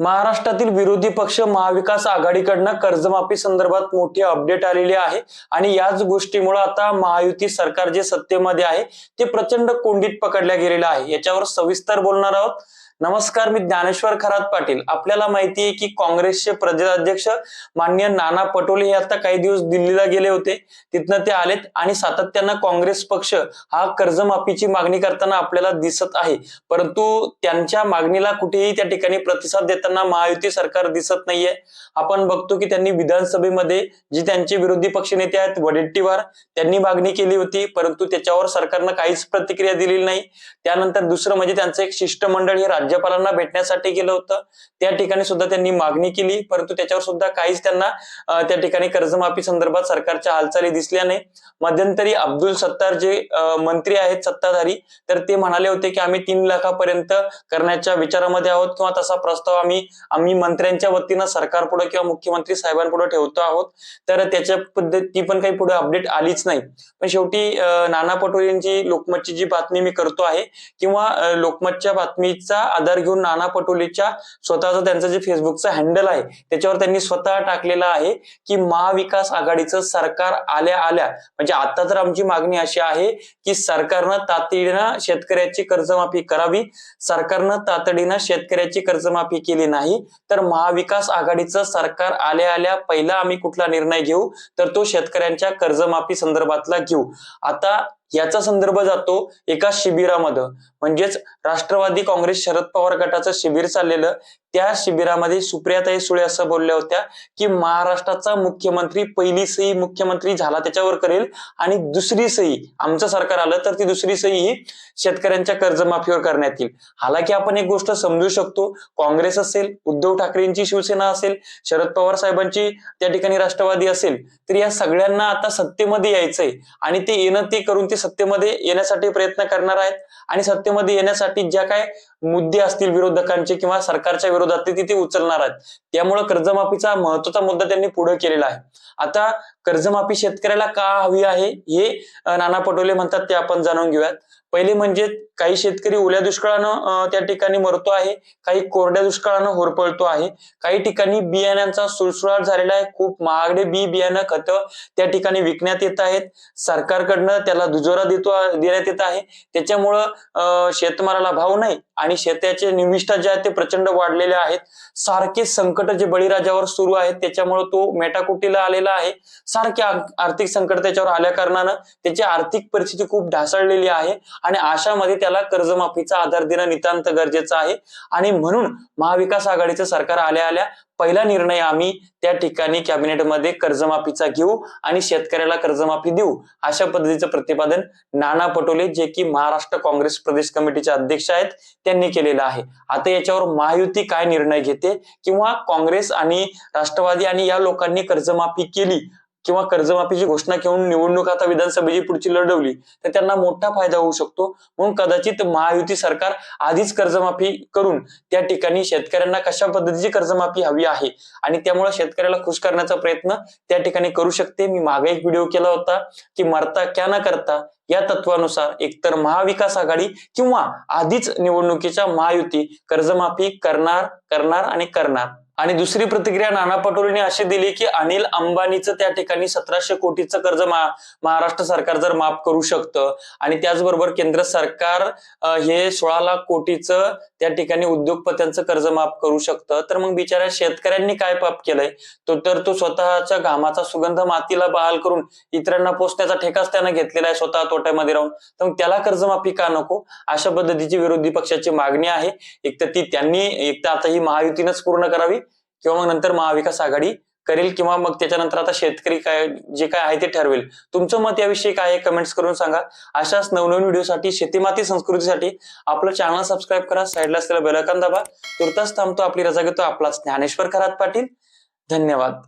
महाराष्ट्रातील विरोधी पक्ष महाविकास आघाडीकडनं कर्जमाफी संदर्भात मोठी अपडेट आलेली आहे. आणि याच गोष्टीमुळे आता महायुती सरकार जे सत्तेमध्ये आहे ते प्रचंड कोंडीत पकडल्या गेलेलं आहे. याच्यावर सविस्तर बोलणार आहोत नमस्कार मी ज्ञानेश्वर खरात पाटील. आपल्याला माहिती आहे की काँग्रेसचे प्रदेशाध्यक्ष मान्य नाना पटोले हे आता काही दिवस दिल्लीला गेले होते. तिथनं ते आलेत आणि सातत्यानं काँग्रेस पक्ष हा कर्जमाफीची मागणी करताना आपल्याला दिसत आहे. परंतु त्यांच्या मागणीला कुठेही त्या ठिकाणी प्रतिसाद देताना महायुती सरकार दिसत नाहीये. आपण बघतो की त्यांनी विधानसभेमध्ये जी त्यांचे विरोधी पक्षनेते आहेत वडेट्टीवार त्यांनी मागणी केली होती. परंतु त्याच्यावर सरकारनं काहीच प्रतिक्रिया दिलेली नाही. त्यानंतर दुसरं म्हणजे त्यांचं एक शिष्टमंडळ हे राज्यपालांना भेटण्यासाठी गेलं होतं. त्या ठिकाणी सुद्धा त्यांनी मागणी केली. परंतु त्याच्यावर सुद्धा काहीच त्यांना त्या ठिकाणी कर्जमाफी संदर्भात सरकारच्या हालचाली दिसल्या नाही. मध्यंतरी अब्दुल सत्तार जे मंत्री आहेत सत्ताधारी तर ते म्हणाले होते की आम्ही तीन लाखापर्यंत करण्याच्या विचारामध्ये आहोत किंवा तसा प्रस्ताव आम्ही आम्ही मंत्र्यांच्या वतीनं सरकारपुढे किंवा मुख्यमंत्री साहेबांपुढे ठेवतो आहोत. तर त्याच्या पद्धती पण काही पुढे अपडेट आलीच नाही. पण शेवटी नाना पटोले यांची लोकमतची जी बातमी मी करतो आहे किंवा लोकमतच्या बातमीचा आधार घेऊन नाना पटोलेच्या स्वतःचं त्यांचं जे फेसबुकचं हँडल आहे त्याच्यावर त्यांनी स्वतः टाकलेलं आहे की महाविकास आघाडीचं सरकार आल्या आल्या. म्हणजे आता तर आमची मागणी अशी आहे की सरकारनं तातडीनं शेतकऱ्याची कर्जमाफी करावी. सरकारनं तातडीनं शेतकऱ्याची कर्जमाफी केली नाही तर महाविकास आघाडीचं सरकार आल्या आल्या पहिला आम्ही कुठला निर्णय घेऊ? तर तो शेतकऱ्यांच्या कर्जमाफी संदर्भातला घेऊ. आता याचा संदर्भ जातो एका शिबिरामध्ये. म्हणजेच राष्ट्रवादी काँग्रेस शरद पवार गटाचं शिबिर चाललेलं त्या शिबिरामध्ये सुप्रियाताई सुळे असं बोलल्या होत्या की महाराष्ट्राचा मुख्यमंत्री पहिली सही मुख्यमंत्री झाला त्याच्यावर करेल आणि दुसरी सही आमचं सरकार आलं तर ती दुसरी सही ही शेतकऱ्यांच्या कर्जमाफीवर करण्यात येईल. हालाकी आपण एक गोष्ट समजू शकतो काँग्रेस असेल उद्धव ठाकरेंची शिवसेना असेल शरद पवार साहेबांची त्या ठिकाणी राष्ट्रवादी असेल तर या सगळ्यांना आता सत्तेमध्ये यायचंय आणि ते येणं ते करून ते सत्तेमध्ये येण्यासाठी प्रयत्न करणार आहेत. आणि सत्तेमध्ये येण्यासाठी ज्या काय मुद्दे असतील विरोधकांचे किंवा सरकारच्या विरोध ते तिथे उचलणार आहेत. त्यामुळे कर्जमाफीचा महत्त्वाचा मुद्दा त्यांनी पुढे केलेला आहे. आता कर्जमाफी शेतकऱ्याला का हवी आहे? हे नाना पटोले म्हणतात ते आपण जाणून घेऊयात. पहिले म्हणजे काही शेतकरी ओल्या दुष्काळानं त्या ठिकाणी मरतो आहे काही कोरड्या दुष्काळानं होरपळतो आहे काही ठिकाणी बियाण्यांचा सुळसुळाट झालेला आहे खूप महागडे बी बियाणं खत त्या ठिकाणी विकण्यात येत आहेत सरकारकडनं त्याला दुजोरा देतो देण्यात येत आहे त्याच्यामुळं अं, शेतमालाला भाव नाही आणि शेताचे निविष्ठा जे आहेत ते प्रचंड वाढलेले आहेत सारखे संकट जे बळीराजावर सुरू आहेत त्याच्यामुळे तो मेटाकुटीला आलेला आहे सारखे आर्थिक संकट त्याच्यावर आल्या कारणानं त्याची आर्थिक परिस्थिती खूप ढासळलेली आहे आणि अशामध्ये त्याला कर्जमाफीचा आधार देणं नितांत गरजेचं आहे. आणि म्हणून महाविकास आघाडीचं सरकार आल्या आल्या पहिला निर्णय आम्ही त्या ठिकाणी कॅबिनेटमध्ये कर्जमाफीचा घेऊ आणि शेतकऱ्याला कर्जमाफी देऊ अशा पद्धतीचं प्रतिपादन नाना पटोले जे की महाराष्ट्र काँग्रेस प्रदेश कमिटीचे अध्यक्ष आहेत त्यांनी केलेलं आहे. आता याच्यावर महायुती काय निर्णय घेते? किंवा काँग्रेस आणि राष्ट्रवादी आणि या लोकांनी कर्जमाफी केली किंवा कर्जमाफीची घोषणा घेऊन निवडणूक आता विधानसभेची पुढची लढवली तर त्यांना मोठा फायदा होऊ शकतो. म्हणून कदाचित महायुती सरकार आधीच कर्जमाफी करून त्या ठिकाणी शेतकऱ्यांना कशा पद्धतीची कर्जमाफी हवी आहे आणि त्यामुळे शेतकऱ्याला खुश करण्याचा प्रयत्न त्या ठिकाणी करू शकते. मी मागे एक व्हिडिओ केला होता की मरता क्या न करता या तत्वानुसार एकतर महाविकास आघाडी किंवा आधीच निवडणुकीच्या महायुती कर्जमाफी करणार करणार आणि करणार. आणि दुसरी प्रतिक्रिया नाना पटोलेने अशी दिली की अनिल अंबानीचं त्या ठिकाणी सतराशे कोटीचं कर्ज महाराष्ट्र सरकार जर माफ करू शकतं आणि त्याचबरोबर केंद्र सरकार हे सोळा लाख कोटीचं त्या ठिकाणी उद्योगपत्यांचं कर्ज माफ करू शकतं. तर मग बिचाऱ्या शेतकऱ्यांनी काय पाप केलंय? तो तर तो स्वतःच्या घामाचा सुगंध मातीला बहाल करून इतरांना पोचण्याचा ठेकाच त्यानं घेतलेला आहे स्वतः तोट्यामध्ये राहून. तर मग त्याला कर्जमाफी का नको? अशा पद्धतीची विरोधी पक्षाची मागणी आहे. एक तर ती त्यांनी एक तर आता ही महायुतीनंच पूर्ण करावी. किंवा मग नंतर महाविकास आघाडी करेल किंवा मग त्याच्यानंतर आता शेतकरी काय जे काय आहे ते ठरवेल. तुमचं मत याविषयी काय आहे कमेंट्स करून सांगा. अशाच नवनवीन व्हिडिओसाठी शेतीमाती संस्कृतीसाठी आपलं चॅनल सबस्क्राईब करा साईडला असलेला बेलकन दाबा. तुर्तास थांबतो आपली रजा घेतो आपला ज्ञानेश्वर खरात पाटील. धन्यवाद.